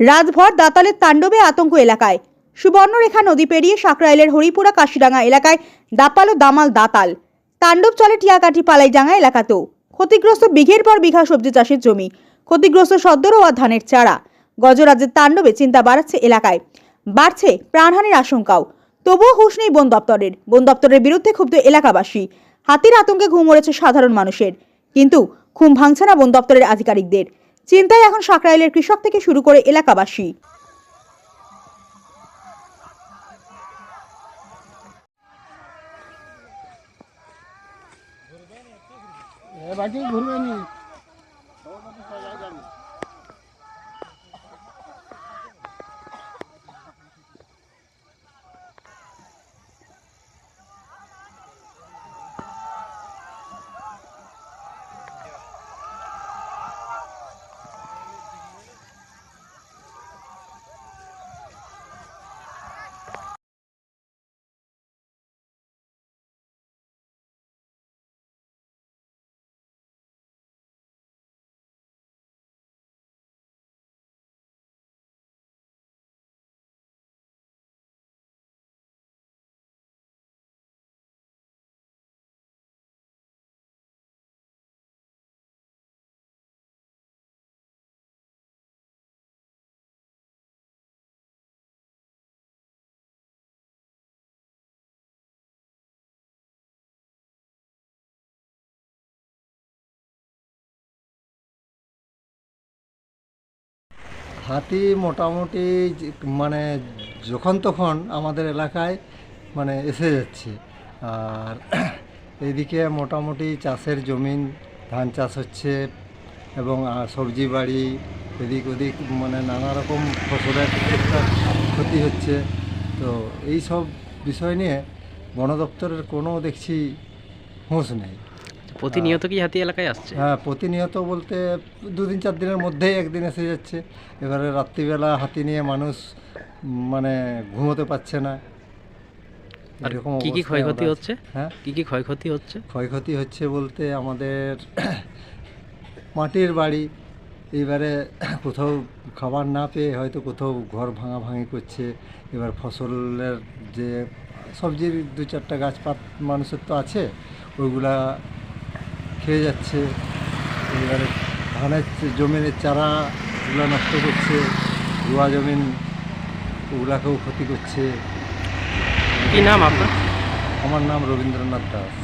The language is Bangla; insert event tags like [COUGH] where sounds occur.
রাতভর দাতালের তাণ্ডবে আতঙ্ক এলাকায়। সুবর্ণরেখা নদী পেরিয়ে সাকরাইলের হরিপুরা কাশিডাঙ্গা এলাকায় দাপালো দামাল দাতাল। তাণ্ডব চলে টিয়াকাঠি পালাইডাঙ্গা এলাকাতেও। ক্ষতিগ্রস্ত বিঘের পর বিঘা সবজি চাষের জমি, ক্ষতিগ্রস্ত সদ্দর ও ধানের চারা। গজরাজের তাণ্ডবে চিন্তা বাড়াচ্ছে এলাকায়। বাড়ছে প্রাণহানির আশঙ্কাও। তবুও হুঁশ নেই বন দপ্তরের। বন দপ্তরের বিরুদ্ধে ক্ষুব্ধ এলাকাবাসী। হাতির আতঙ্কে ঘুম উড়েছে সাধারণ মানুষের। কিন্তু ঘুম ভাঙছে না বন দপ্তরের আধিকারিকদের। চিন্তায় এখন সাকরাইলের কৃষক থেকে শুরু করে এলাকাবাসী। হাতি মোটামুটি মানে যখন তখন আমাদের এলাকায় মানে এসে যাচ্ছে। আর [CLEARS THROAT] এদিকে মোটামুটি চাষের জমিন, ধান চাষ হচ্ছে এবং সবজি বাড়ি, এদিক ওদিক মানে নানা রকম ফসলের [LAUGHS] ক্ষতি হচ্ছে। তো এই সব বিষয় নিয়ে বন দপ্তরের কোনো দেখছি হুঁশ নেই। প্রতিনিয়ত কি হাতি এলাকায় আসছে? হ্যাঁ প্রতিনিয়ত বলতে দুদিন চার দিনের মধ্যেই একদিন এসে যাচ্ছে। এবারে রাত্রিবেলা হাতি নিয়ে মানুষ মানে ঘুমোতে পারছে না। আর এরকম কি কি ক্ষয়ক্ষতি হচ্ছে? হ্যাঁ? কি কি ক্ষয়ক্ষতি হচ্ছে? ক্ষয়ক্ষতি হচ্ছে বলতে আমাদের মাটির বাড়ি। এবারে কোথাও খাবার না পেয়ে হয়তো কোথাও ঘর ভাঙা ভাঙি করছে। এবার ফসলের যে সবজির দু চারটা গাছপাত মানুষের তো আছে ওইগুলা খেয়ে যাচ্ছে এবারে ধানের জমিনের চারাগুলো নষ্ট করছে রোয়া জমিন ওগুলাকেও ক্ষতি করছে। কি নাম আপনার? আমার নাম রবীন্দ্রনাথ দাস।